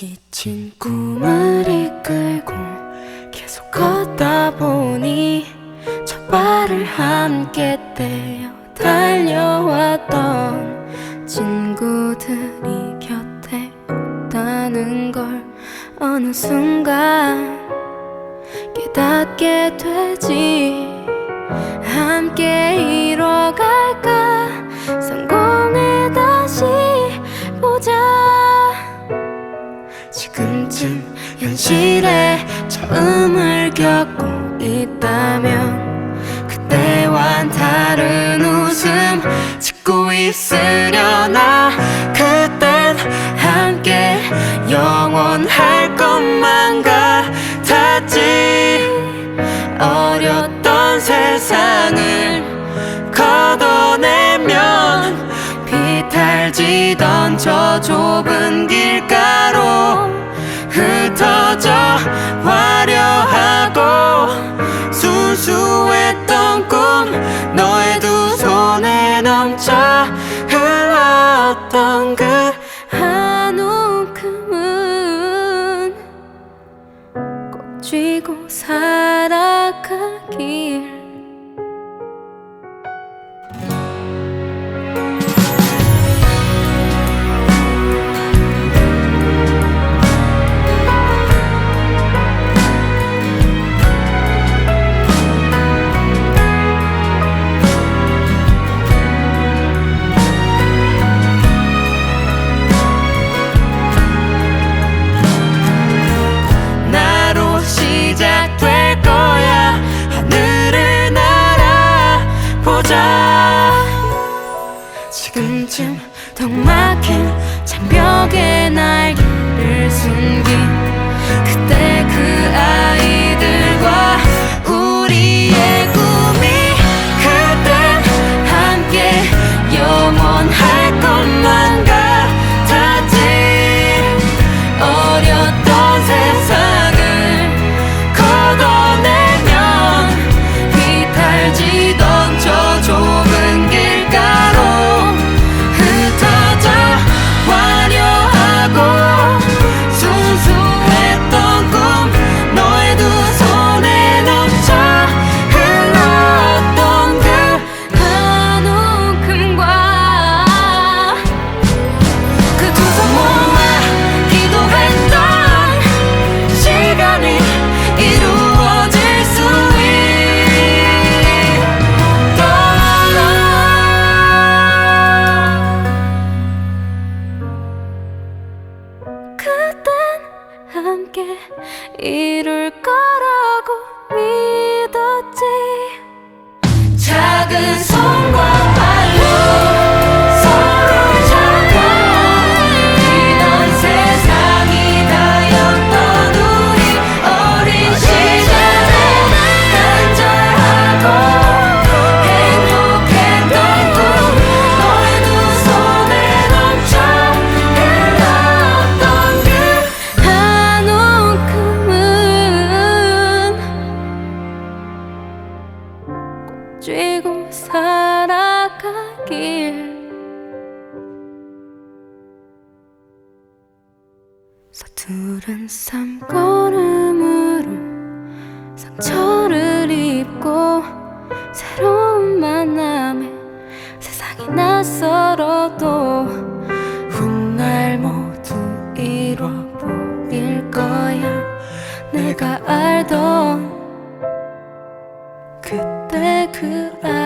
지친 꿈을 이끌고 계속 걷다 보니 첫 발을 함께 떼어 달려왔던 친구들이 곁에 없다는 걸 어느 순간 깨닫게 되지. 함께 이뤄갈까 현실에 처음을 겪고 있다면 그때와는 다른 웃음 짓고 있으려나? 그땐 함께 영원할 것만 같았지. 어렸던 세상을 걷어내면 비탈지던 저 좁은 길 흘렀던 그 한 움큼은 꼭 쥐고 살아가길 턱 막힌 장벽에 날개를 숨긴 그때 그 아이들과 우리 쥐고 살아가길. 서투른 삶걸음으로 상처를 입고 새로운 만남에 세상이 낯설어도 훗날 모두 보일 거야. 내가 알던 그때 그 아이들은